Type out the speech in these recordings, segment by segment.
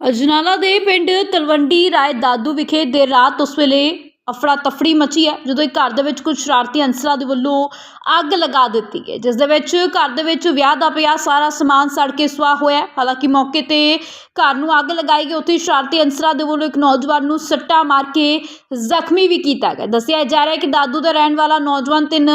ਅਜਨਾਲਾ ਦੇ ਪਿੰਡ ਤਲਵੰਡੀ ਰਾਏ ਦਾਦੂ ਵਿਖੇ ਦੇਰ ਰਾਤ ਉਸ ਵੇਲੇ ਅਫੜਾ ਤਫੜੀ ਮਚੀ ਹੈ, ਜਦੋਂ ਇੱਕ ਘਰ ਦੇ ਵਿੱਚ ਕੁਝ ਸ਼ਰਾਰਤੀ ਅਨਸਰਾਂ ਦੇ ਵੱਲੋਂ ਅੱਗ ਲਗਾ ਦਿੱਤੀ ਗਈ ਜਿਸ ਦੇ ਵਿੱਚ ਘਰ ਦੇ ਵਿੱਚ ਵਿਆਹ ਦਾ ਪਿਆ ਸਾਰਾ ਸਮਾਨ ਸੜ ਕੇ ਸੁਆਹ ਹੋਇਆ ਹੈ। ਹਾਲਾਂਕਿ ਮੌਕੇ ਤੇ ਘਰ ਨੂੰ ਅੱਗ ਲਗਾਈ ਗਈ, ਉੱਥੇ ਸ਼ਰਾਰਤੀ ਅਨਸਰਾਂ ਦੇ ਵੱਲੋਂ ਇੱਕ ਨੌਜਵਾਨ ਨੂੰ ਸੱਟਾ ਮਾਰ ਕੇ ਜ਼ਖਮੀ ਵੀ ਕੀਤਾ ਗਿਆ ਦੱਸਿਆ ਜਾ ਰਿਹਾ ਹੈ ਕਿ ਦਾਦੂ ਦਾ ਰਹਿਣ ਵਾਲਾ ਨੌਜਵਾਨ ਤਿੰਨ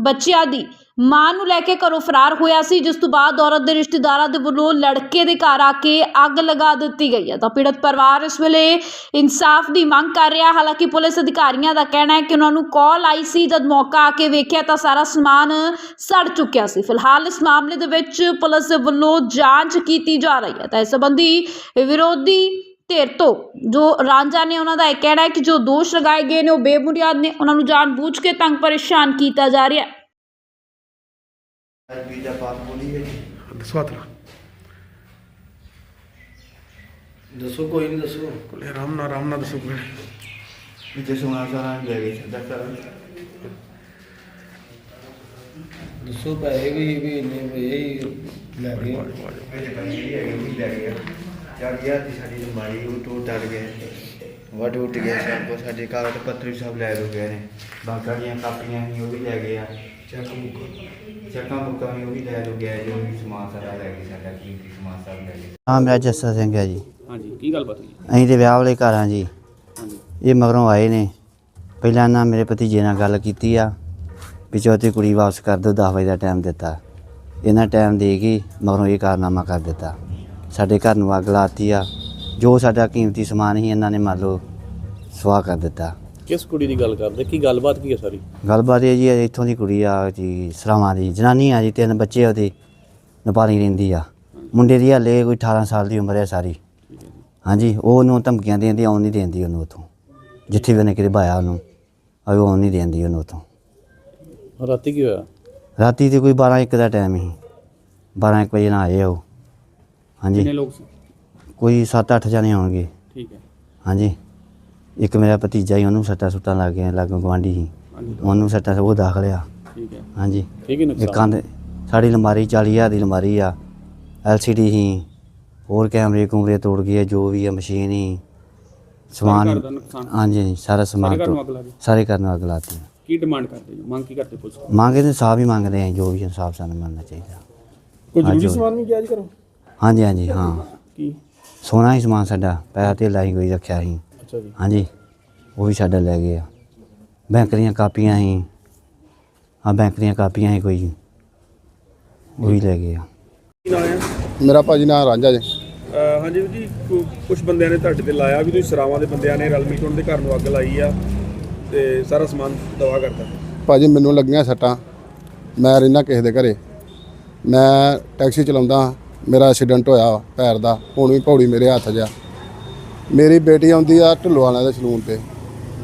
ਬੱਚਿਆਂ ਦੀ ਮਾਂ ਨੂੰ ਲੈ ਕੇ ਘਰੋਂ ਫਰਾਰ ਹੋਇਆ ਸੀ, ਜਿਸ ਤੋਂ ਬਾਅਦ ਔਰਤ ਦੇ ਰਿਸ਼ਤੇਦਾਰਾਂ ਦੇ ਵੱਲੋਂ ਲੜਕੇ ਦੇ ਘਰ ਆ ਕੇ ਅੱਗ ਲਗਾ ਦਿੱਤੀ ਗਈ ਹੈ। ਤਾਂ ਪੀੜਤ ਪਰਿਵਾਰ ਇਸ ਵੇਲੇ ਇਨਸਾਫ ਦੀ ਮੰਗ ਕਰ ਰਿਹਾ ਹਾਲਾਂਕਿ ਪੁਲਿਸ ਅਧਿਕਾਰੀਆਂ ਦਾ ਕਹਿਣਾ ਹੈ ਕਿ ਉਹਨਾਂ ਨੂੰ ਕਾਲ ਆਈ ਸੀ। ਜਦ ਮੌਕਾ ਆ ਕੇ ਵੇਖਿਆ ਤਾਂ ਸਾਰਾ ਸਮਾਨ ਸੜ ਚੁੱਕਿਆ ਸੀ। ਫਿਲਹਾਲ ਇਸ ਮਾਮਲੇ ਦੇ ਵਿੱਚ ਪੁਲਿਸ ਦੇ ਵੱਲੋਂ ਜਾਂਚ ਕੀਤੀ ਜਾ ਰਹੀ ਹੈ। ਤਾਂ ਇਸ ਸੰਬੰਧੀ ਵਿਰੋਧੀ ਧਿਰ ਤੋਂ ਜੋ ਰਾਂਝਾ ਨੇ ਉਹਨਾਂ ਦਾ ਇਹ ਕਹਿਣਾ ਹੈ ਕਿ ਜੋ ਦੋਸ਼ ਲਗਾਏ ਗਏ ਨੇ, ਉਹ ਬੇਬੁਨਿਆਦ ਨੇ। ਉਹਨਾਂ ਨੂੰ ਜਾਣਬੁੱਝ ਕੇ ਤੰਗ ਪਰੇਸ਼ਾਨ ਕੀਤਾ ਜਾ ਰਿਹਾ ਹੈ। ਅੱਜ ਵੀ ਦਾ ਪਾਸ ਬੋਲੀ ਹੈ ਦੱਸੋ ਹੱਥ ਨਾਲ ਦੱਸੋ ਕੋਈ ਨਹੀਂ ਦੱਸੋ ਕੋਲੇ ਆਰਾਮ ਨਾਲ ਆਰਾਮ ਨਾਲ ਦੱਸੋ ਕੋਈ ਜਿੱਥੇ ਸੋਨਾ ਸਾਰਾ ਲੈ ਗਏ ਸਦਾ ਕਰ ਦੱਸੋ ਪੈਸੇ ਵੀ ਵੀ ਇੰਨੇ ਵੀ ਇਹ ਲੈ ਗਏ ਮੇਰੇ ਬੰਦੇ ਵੀ ਹੈਗੇ ਵੀ ਲੈ ਗਿਆ ਯਾਰ ਯਾਰ ਦੀ ਸਾਡੀ ਲੰਬਾਈ ਉਹ ਟੋਟ ਟੱਟ ਗਏ ਵਟ ਉੱਟ ਗਏ ਸਭ ਕੋ ਸਾਡੇ ਕਾਗਜ਼ ਪੱਤਰ ਵੀ ਸਭ ਲੈ ਲੋ ਗਏ ਨੇ ਬਾਕਾਂ ਦੀਆਂ ਕਾਪੀਆਂ ਸੀ ਉਹ ਵੀ ਲੈ ਗਏ ਆ ਚੱਕ ਮੁੱਕ ਚੱਕਾਂ ਬੁੱਕਾਂ ਵੀ ਉਹ ਵੀ ਲੈ ਲੋ ਗਏ ਜੋ ਵੀ ਸਮਾਨ ਸਾਰਾ ਲੈ ਗਏ ਸਾਡਾ ਕੀਮਤੀ ਸਮਾਨ ਸਭ ਲੈ ਗਏ ਹਾਂ ਮੇਰਾ ਜੱਸਾ ਸਿੰਘ ਹੈ ਜੀ। ਹਾਂਜੀ ਕੀ ਗੱਲਬਾਤ ਹੋਈ? ਅਸੀਂ ਤੇ ਵਿਆਹ ਵਾਲੇ ਘਰ ਹਾਂ ਜੀ। ਇਹ ਮਗਰੋਂ ਆਏ ਨੇ। ਪਹਿਲਾਂ ਇਹਨਾਂ ਮੇਰੇ ਭਤੀਜੇ ਨਾਲ ਗੱਲ ਕੀਤੀ ਆ ਵੀ ਚੌਥੀ ਕੁੜੀ ਵਾਪਸ ਕਰ ਦਿਓ 10 ਵਜੇ ਦਾ ਟਾਈਮ ਦਿੱਤਾ। ਇਹਨਾਂ ਟਾਈਮ ਦੇ ਕੇ ਮਗਰੋਂ ਇਹ ਕਾਰਨਾਮਾ ਕਰ ਦਿੱਤਾ। ਸਾਡੇ ਘਰ ਨੂੰ ਅੱਗ ਲਾਤੀ ਆ। ਜੋ ਸਾਡਾ ਕੀਮਤੀ ਸਮਾਨ ਸੀ ਇਹਨਾਂ ਨੇ ਮੰਨ ਲਓ ਸਵਾਹ ਕਰ ਦਿੱਤਾ। ਕਿਸ ਕੁੜੀ ਦੀ ਗੱਲ ਕਰਦੇ? ਕੀ ਗੱਲਬਾਤ ਕੀ ਹੈ ਸਾਰੀ? ਗੱਲਬਾਤ ਇਹ ਜੀ ਇੱਥੋਂ ਦੀ ਕੁੜੀ ਆ ਜੀ ਸਰਾਵਾਂ ਦੀ। ਜਨਾਨੀ ਆ ਜੀ ਤਿੰਨ ਬੱਚੇ ਉਹਦੇ। ਨੇਪਾਲੀ ਰਹਿੰਦੀ ਆ। ਮੁੰਡੇ ਦੀ ਹਲੇ ਕੋਈ 18 ਸਾਲ ਦੀ ਉਮਰ ਹੈ ਸਾਰੀ। ਹਾਂਜੀ ਉਹ ਉਹਨੂੰ ਧਮਕੀਆਂ ਦਿੰਦੀ ਆਉਣ ਨਹੀਂ ਦਿੰਦੀ ਉਹਨੂੰ ਉਥੋਂ। ਜਿੱਥੇ ਵੀ ਉਹਨੇ ਕਿਤੇ ਭਾਇਆ ਉਹਨੂੰ ਉਹ ਆਉਣ ਨਹੀਂ ਦਿੰਦੀ ਉਹਨੂੰ ਉਥੋਂ। ਰਾਤੀ ਕੀ ਹੋਇਆ? ਰਾਤੀ ਤੇ ਕੋਈ 12 1 ਦਾ ਟਾਈਮ ਸੀ। 12 1 ਵਜੇ ਨਾਲ ਆਏ ਉਹ। ਕਿੰਨੇ ਹਾਂਜੀ ਲੋਕ ਸੀ? ਕੋਈ 7-8 ਜਣੇ ਹੋਣਗੇ ਠੀਕ ਹੈ। ਹਾਂਜੀ। ਇੱਕ ਮੇਰਾ ਭਤੀਜਾ ਹੀ ਉਹਨੂੰ ਸੱਟਾਂ ਸੁੱਟਾਂ ਲੱਗ ਗਈਆਂ ਲਾਗੋਂ ਗਵਾਂਢੀ ਸੀ। ਉਹਨੂੰ ਸੱਟਾਂ ਉਹ ਦਾਖਲ ਆ। ਠੀਕ ਹੈ। ਹਾਂਜੀ। ਠੀਕ ਹੈ ਨੁਕਸਾਨ। ਕੰਧ ਸਾਡੀ ਅਲਮਾਰੀ 40000 ਦੀ ਅਲਮਾਰੀ ਆ। ਐਲਸੀਡੀ ਸੀ ਹੋਰ ਕੈਮਰੇ ਕੁਮਰੇ ਤੋੜ ਗਏ ਜੋ ਵੀ ਆ ਮਸ਼ੀਨ ਹੀ। ਸਮਾਨ ਹਾਂਜੀ ਹਾਂਜੀ, ਸਾਰਾ ਸਮਾਨ ਸਾਰੇ ਘਰ ਨੂੰ ਤੋੜ- ਅੱਗ ਲੱਗ ਗਈ। ਸਾਰੇ ਘਰ ਨੂੰ ਅੱਗ ਲਾਤੀ ਕੀ ਡਿਮਾਂਡ ਕਰਦੇ ਜੀ? ਮੰਗ ਕੀ ਕਰਦੇ ਪੁਲਿਸ ਕੋਲ? ਮੰਗੇ ਤੇ ਸਾਫ਼ ਹੀ ਮੰਗਦੇ ਆ ਜੋ ਵੀ ਇਨਸਾਫ ਸਾਨੂੰ ਮਿਲਣਾ ਚਾਹੀਦਾ। ਕੋਈ ਜ਼ਰੂਰੀ ਸਮਾਨ ਵੀ ਗਿਆ ਜੀ ਕਰੋ ਹਾਂਜੀ ਹਾਂਜੀ ਹਾਂ। ਕੀ? ਸੋਨਾ ਹੀ ਸਮਾਨ ਸਾਡਾ ਪੈਸਾ ਤੇ ਲਾਈ ਕੋਈ ਰੱਖਿਆ ਸੀ। ਅੱਛਾ ਜੀ। ਹਾਂਜੀ ਉਹ ਵੀ ਸਾਡਾ ਲੈ ਗਏ ਆ। ਬੈਂਕ ਦੀਆਂ ਕਾਪੀਆਂ ਹਾਂ ਬੈਂਕ ਦੀਆਂ ਕਾਪੀਆਂ ਸੀ ਕੋਈ। ਉਹ ਵੀ ਲੈ ਗਏ ਆ। ਕੀ ਨਾਮ ਹੈ? ਮੇਰਾ ਭਾਜੀ ਨਾਂ ਰਾਂਝਾ ਜੀ। ਹਾਂਜੀ ਜੀ ਕੁਝ ਬੰਦਿਆਂ ਨੇ ਤੁਹਾਡੇ ਤੇ ਲਾਇਆ ਵੀ ਤੁਸੀਂ ਸਰਾਵਾਂ ਦੇ ਬੰਦਿਆਂ ਨੇ ਰਲ ਮਿਲ ਕੇ ਉਹਨਾਂ ਦੇ ਘਰ ਨੂੰ ਅੱਗ ਲਾਈ ਆ ਤੇ ਸਾਰਾ ਸਮਾਨ ਦਵਾ ਕਰਤਾ। ਭਾਜੀ ਮੈਨੂੰ ਲੱਗੀਆਂ ਸੱਟਾਂ। ਮੈਂ ਰਹਿਣਾ ਕਿਸੇ ਦੇ ਘਰੇ। ਮੈਂ ਟੈਕਸੀ ਚਲਾਉਂਦਾ ਮੇਰਾ ਐਕਸੀਡੈਂਟ ਹੋਇਆ ਪੈਰ ਦਾ। ਹੁਣ ਵੀ ਪੌੜੀ ਮੇਰੇ ਹੱਥ 'ਚ ਆ। ਮੇਰੀ ਬੇਟੀ ਆਉਂਦੀ ਆ ਢਿੱਲੋਂ ਵਾਲਿਆਂ ਦੇ ਸਲੂਨ ਤੇ।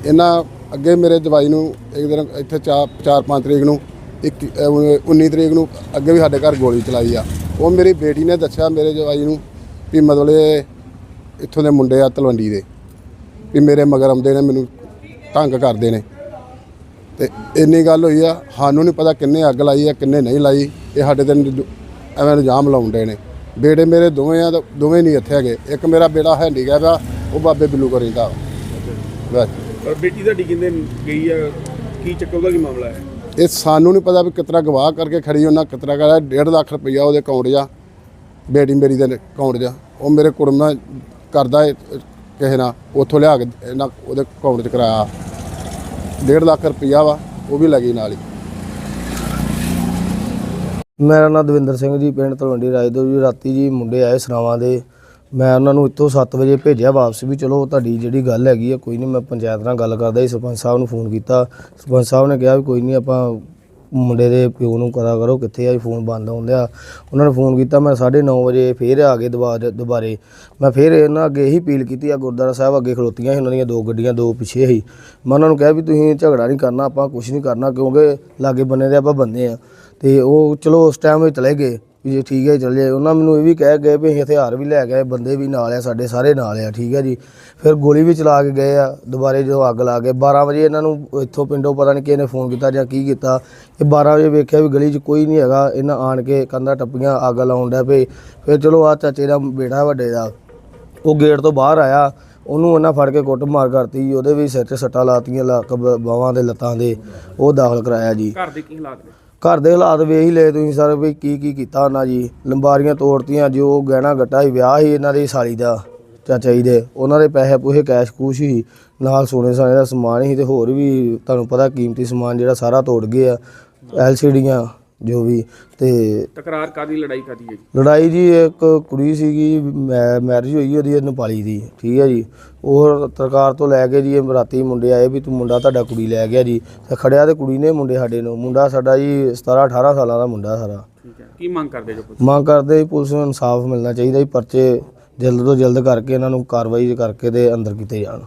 ਇਹਨਾਂ ਅੱਗੇ ਮੇਰੇ ਜਵਾਈ ਨੂੰ ਇੱਕ ਦਿਨ ਇੱਥੇ 4 4-5 ਤਰੀਕ ਨੂੰ, ਇੱਕ, ਅਹ 19 ਤਰੀਕ ਨੂੰ ਅੱਗੇ ਵੀ ਸਾਡੇ ਘਰ ਗੋਲੀ ਚਲਾਈ ਆ। ਉਹ ਮੇਰੀ ਬੇਟੀ ਨੇ ਦੱਸਿਆ ਮੇਰੇ ਜਵਾਈ ਨੂੰ ਵੀ ਮਤਲਬ ਇਹ ਇੱਥੋਂ ਦੇ ਮੁੰਡੇ ਆ ਤਲਵੰਡੀ ਦੇ, ਵੀ ਮੇਰੇ ਮਗਰ ਆਉਂਦੇ ਨੇ, ਮੈਨੂੰ ਤੰਗ ਕਰਦੇ ਨੇ। ਤੇ ਇੰਨੀ ਗੱਲ ਹੋਈ ਆ, ਸਾਨੂੰ ਨਹੀਂ ਪਤਾ ਕਿੰਨੇ ਅੱਗ ਲਾਈ ਆ, ਕਿੰਨੇ ਨਹੀਂ ਲਾਈ। ਇਹ ਸਾਡੇ ਤੇ ਐਵੇਂ ਇਲਜ਼ਾਮ ਲਾਉਂਦੇ ਨੇ। ਬੇੜੇ ਮੇਰੇ ਦੋਵੇਂ ਆ ਦੋਵੇਂ ਨਹੀਂ ਇੱਥੇ ਹੈਗੇ। ਇੱਕ ਮੇਰਾ ਬੇੜਾ ਹੈਂਡੀਕੈਪ ਆ ਉਹ ਬਾਬੇ ਬਿੱਲੂ ਕੋ ਰਹਿੰਦਾ ਬਸ। ਪਰ ਬੇਟੀ ਤੁਹਾਡੀ ਕਿੰਨੇ ਗਈ ਆ? ਕੀ ਚੱਕਰ ਉਹਦਾ ਕੀ ਮਾਮਲਾ ਹੈ? ਇਹ ਸਾਨੂੰ ਨਹੀਂ ਪਤਾ ਵੀ ਕਿਤਨਾ ਗਵਾਹ ਕਰਕੇ ਖੜੀ ਉਹਨਾਂ ਕਿਤਨਾ ਕਰਾ 1.5 ਲੱਖ ਰੁਪਈਆ ਉਹਦੇ ਅਕਾਊਂਟ 'ਚ ਆ ਬੇਟੀ ਮੇਰੀ ਦੇ ਅਕਾਊਂਟ 'ਚ ਆ। ਉਹ ਮੇਰੇ ਕੁੜਮਾ ਕਰਦਾ ਇਹ ਕਿਸੇ ਨਾਲ। ਉੱਥੋਂ ਲਿਆ ਕੇ ਇਹਨਾਂ ਉਹਦੇ ਅਕਾਊਂਟ 'ਚ ਕਰਾਇਆ। 1.5 ਲੱਖ ਰੁਪਈਆ ਵਾ ਉਹ ਵੀ ਲੱਗੀ ਨਾਲ ਹੀ। ਮੇਰਾ ਨਾਮ ਦਵਿੰਦਰ ਸਿੰਘ ਜੀ, ਪਿੰਡ ਤਲਵੰਡੀ ਰਾਜਦੋ ਜੀ। ਰਾਤੀ ਜੀ ਮੁੰਡੇ ਆਏ ਸਰਾਵਾਂ ਦੇ। ਮੈਂ ਉਹਨਾਂ ਨੂੰ ਇੱਥੋਂ 7 ਵਜੇ ਭੇਜਿਆ ਵਾਪਸ ਵੀ, ਚਲੋ, ਤੁਹਾਡੀ ਜਿਹੜੀ ਗੱਲ ਹੈਗੀ ਆ, ਕੋਈ ਨਹੀਂ, ਮੈਂ ਪੰਚਾਇਤ ਨਾਲ ਗੱਲ ਕਰਦਾ ਸੀ ਸਰਪੰਚ ਸਾਹਿਬ ਨੂੰ ਫੋਨ ਕੀਤਾ। ਸਰਪੰਚ ਸਾਹਿਬ ਨੇ ਕਿਹਾ ਵੀ ਕੋਈ ਨਹੀਂ, ਆਪਾਂ ਮੁੰਡੇ ਦੇ ਪਿਓ ਨੂੰ ਕਰਾ ਕਰੋ, ਕਿੱਥੇ ਆ ਜੀ, ਫੋਨ ਬੰਦ ਆਉਂਦਿਆ ਉਹਨਾਂ ਨੇ ਫੋਨ ਕੀਤਾ, ਮੈਂ 9:30 ਵਜੇ ਫੇਰ ਆ ਗਏ ਦੁਬਾਰੇ ਦੁਬਾਰੇ। ਮੈਂ ਫੇਰ ਇਹਨਾਂ ਅੱਗੇ ਇਹੀ ਅਪੀਲ ਕੀਤੀ ਆ, ਗੁਰਦੁਆਰਾ ਸਾਹਿਬ ਅੱਗੇ ਖਲੋਤੀਆਂ ਸੀ, ਉਹਨਾਂ ਦੀਆਂ ਦੋ ਗੱਡੀਆਂ ਦੋ ਪਿੱਛੇ ਸੀ। ਮੈਂ ਉਹਨਾਂ ਨੂੰ ਕਿਹਾ ਵੀ ਤੁਸੀਂ ਝਗੜਾ ਨਹੀਂ ਕਰਨਾ, ਆਪਾਂ ਕੁਝ ਨਹੀਂ ਕਰਨਾ, ਕਿਉਂਕਿ ਲਾਗੇ ਬੰਨੇ ਦੇ ਆਪਾਂ ਬੰਦੇ ਆ। ਤੇ ਉਹ ਚਲੋ ਉਸ ਟਾਈਮ ਵਿੱਚ ਚਲੇ ਗਏ ਵੀ ਜੇ ਠੀਕ ਹੈ ਚਲੇ ਜਾਏ ਉਹਨਾਂ ਮੈਨੂੰ ਇਹ ਵੀ ਕਹਿ ਗਏ ਵੀ ਅਸੀਂ ਹਥਿਆਰ ਵੀ ਲੈ ਗਏ ਬੰਦੇ ਵੀ ਨਾਲ ਆ, ਸਾਡੇ ਸਾਰੇ ਨਾਲ ਆ, ਠੀਕ ਹੈ ਜੀ। ਫਿਰ ਗੋਲੀ ਵੀ ਚਲਾ ਕੇ ਗਏ ਆ, ਦੁਬਾਰੇ ਜਦੋਂ ਅੱਗ ਲਾ ਕੇ। 12 ਵਜੇ ਇਹਨਾਂ ਨੂੰ ਇੱਥੋਂ ਪਿੰਡੋਂ ਪਤਾ ਨਹੀਂ ਕਿਹਨੇ ਨੇ ਫੋਨ ਕੀਤਾ ਜਾਂ ਕੀ ਕੀਤਾ। ਇਹ 12 ਵਜੇ ਵੇਖਿਆ ਵੀ ਗਲੀ 'ਚ ਕੋਈ ਨਹੀਂ ਹੈਗਾ। ਇਹਨਾਂ ਆਣ ਕੇ ਕੰਧਾਂ ਟੱਪੀਆਂ, ਅੱਗ ਲਾਉਣ ਡਿਆ ਪਏ। ਫਿਰ ਚਲੋ ਆ ਚਾਚੇ ਦਾ ਬੇਟਾ ਵੱਡੇ ਦਾ, ਉਹ ਗੇਟ ਤੋਂ ਬਾਹਰ ਆਇਆ। ਉਹਨੂੰ ਉਹਨਾਂ ਫੜ ਕੇ ਕੁੱਟ ਮਾਰ ਕਰਤੀ ਜੀ। ਉਹਦੇ ਵੀ ਸਿਰ 'ਚ ਸੱਟਾਂ ਲਾਤੀਆਂ ਲੱਕ ਬ- ਬਾਹਾਂ ਦੇ ਲੱਤਾਂ ਦੇ। ਉਹ ਦਾਖਲ ਕਰਾਇਆ ਜੀ। ਘਰ ਦੇ ਕੀ ਹਾਲਾਤ ਨੇ? ਘਰ ਦੇ ਹਾਲਾਤ ਵੇਖ ਹੀ ਲਏ ਤੁਸੀਂ ਸਰ ਵੀ ਕੀ ਕੀ ਕੀਤਾ ਉਹਨਾਂ ਜੀ। ਲੰਬਾਰੀਆਂ ਤੋੜਤੀਆਂ, ਜੋ ਗਹਿਣਾ ਗੱਟਾ ਸੀ ਵਿਆਹ ਸੀ ਇਹਨਾਂ ਦੀ ਸਾਲੀ ਦਾ, ਚਾਚਾ ਜੀ ਦੇ। ਉਹਨਾਂ ਦੇ ਪੈਸੇ ਪੂਹੇ ਕੈਸ਼ ਕੂਸ਼ ਸੀ ਨਾਲ ਸੋਨੇ ਸਾਨੇ ਦਾ ਸਮਾਨ ਹੀ ਤੇ ਹੋਰ ਵੀ ਤੁਹਾਨੂੰ ਪਤਾ ਕੀਮਤੀ ਸਮਾਨ ਜਿਹੜਾ ਸਾਰਾ ਤੋੜ ਗਏ ਆ ਐਲਸੀਡੀਆਂ ਜੋ ਵੀ ਤੇ ਤਕਰਾਰ ਕਾਦੀ ਲੜਾਈ ਕਾਦੀ ਹੈ ਜੀ? ਲੜਾਈ ਜੀ ਇੱਕ ਕੁੜੀ ਸੀਗੀ ਮੈਰਿਜ ਹੋਈ ਉਹਦੀ ਨੇਪਾਲੀ ਦੀ ਠੀਕ ਹੈ ਜੀ। ਉਹ ਸਰਕਾਰ ਤੋਂ ਲੈ ਕੇ ਜੀ ਇਹ ਰਾਤੀ ਮੁੰਡੇ ਆਏ ਵੀ ਤੂੰ ਮੁੰਡਾ ਤੁਹਾਡਾ ਕੁੜੀ ਲੈ ਗਿਆ ਜੀ। ਤੇ ਖੜਿਆ ਤੇ ਕੁੜੀ ਨੇ ਮੁੰਡੇ ਸਾਡੇ ਨੂੰ ਮੁੰਡਾ ਸਾਡਾ ਜੀ 17 18 ਸਾਲਾਂ ਦਾ ਮੁੰਡਾ ਸਾਰਾ ਠੀਕ ਹੈ। ਕੀ ਮੰਗ ਕਰਦੇ ਜੋ ਪੁਲਿਸ? ਮੰਗ ਕਰਦੇ ਜੀ ਪੁਲਿਸ ਨੂੰ ਇਨਸਾਫ ਮਿਲਣਾ ਚਾਹੀਦਾ ਜੀ ਪਰਚੇ ਜਲਦ ਤੋਂ ਜਲਦ ਕਰਕੇ ਇਹਨਾਂ ਨੂੰ ਕਾਰਵਾਈ ਕਰਕੇ ਤੇ ਅੰਦਰ ਕੀਤੇ ਜਾਣ।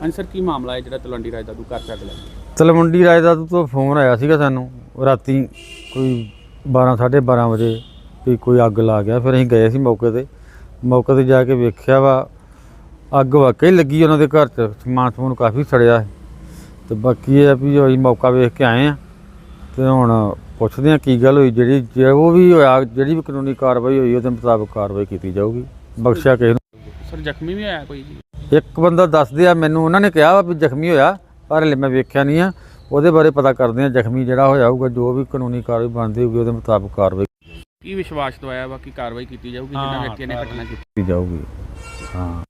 ਹਾਂਜੀ ਸਰ ਕੀ ਮਾਮਲਾ ਹੈ ਜਿਹੜਾ ਤਲਵੰਡੀ ਰਾਜ ਦਾ ਤੂੰ ਘਰ ਚੱਕ ਲਿਆ ਤਲਵੰਡੀ ਰਾਜ ਦਾ ਤੋਂ ਫੋਨ ਆਇਆ ਸੀਗਾ ਸਾਨੂੰ। ਰਾਤੀ ਕੋਈ 12 12:30 ਵਜੇ ਵੀ ਕੋਈ ਅੱਗ ਲਾ ਗਿਆ। ਫਿਰ ਅਸੀਂ ਗਏ ਸੀ ਮੌਕੇ ਤੇ। ਮੌਕੇ ਤੇ ਜਾ ਕੇ ਵੇਖਿਆ ਵਾ ਅੱਗ ਵਾਕਈ ਲੱਗੀ ਉਹਨਾਂ ਦੇ ਘਰ 'ਚ। ਸਮਾਨ ਸਮੂਨ ਕਾਫੀ ਸੜਿਆ ਸੀ। ਤੇ ਬਾਕੀ ਇਹ ਆ ਵੀ ਅਸੀਂ ਮੌਕਾ ਵੇਖ ਕੇ ਆਏ ਆ। ਤੇ ਹੁਣ ਪੁੱਛਦੇ ਆ ਕੀ ਗੱਲ ਹੋਈ ਜਿਹੜੀ ਜੋ ਵੀ ਹੋਇਆ ਜਿਹੜੀ ਵੀ ਕਾਨੂੰਨੀ ਕਾਰਵਾਈ ਹੋਈ ਉਹਦੇ ਮੁਤਾਬਕ ਕਾਰਵਾਈ ਕੀਤੀ ਜਾਊਗੀ। ਬਖਸ਼ਿਆ ਕਿਸੇ ਨੂੰ। ਸਰ ਜ਼ਖਮੀ ਵੀ ਹੋਇਆ ਕੋਈ ਜੀ? ਇੱਕ ਬੰਦਾ ਦੱਸਦੇ ਆ ਮੈਨੂੰ ਉਹਨਾਂ ਨੇ ਕਿਹਾ ਵਾ ਵੀ ਜ਼ਖਮੀ ਹੋਇਆ ਪਰ ਹਲੇ ਮੈਂ ਵੇਖਿਆ ਨਹੀਂ ਆ। ਉਹਦੇ ਬਾਰੇ ਪਤਾ ਕਰਦੇ ਆ ਜ਼ਖਮੀ ਜਿਹੜਾ ਹੋਇਆ ਹੋਊਗਾ ਜੋ ਵੀ ਕਾਨੂੰਨੀ ਕਾਰਵਾਈ ਬਣਦੀ ਹੋਊਗੀ ਉਹਦੇ ਮੁਤਾਬਕ ਕਾਰਵਾਈ ਕੀ ਵਿਸ਼ਵਾਸ ਦਵਾਇਆ ਵਾ ਕਿ ਕਾਰਵਾਈ ਕੀਤੀ ਜਾਊਗੀ ਜਿਨ੍ਹਾਂ ਵਿਅਕਤੀਆਂ ਨੇ ਘਟਨਾ ਕੀਤੀ? ਕੀਤੀ ਜਾਊਗੀ। ਹਾਂ।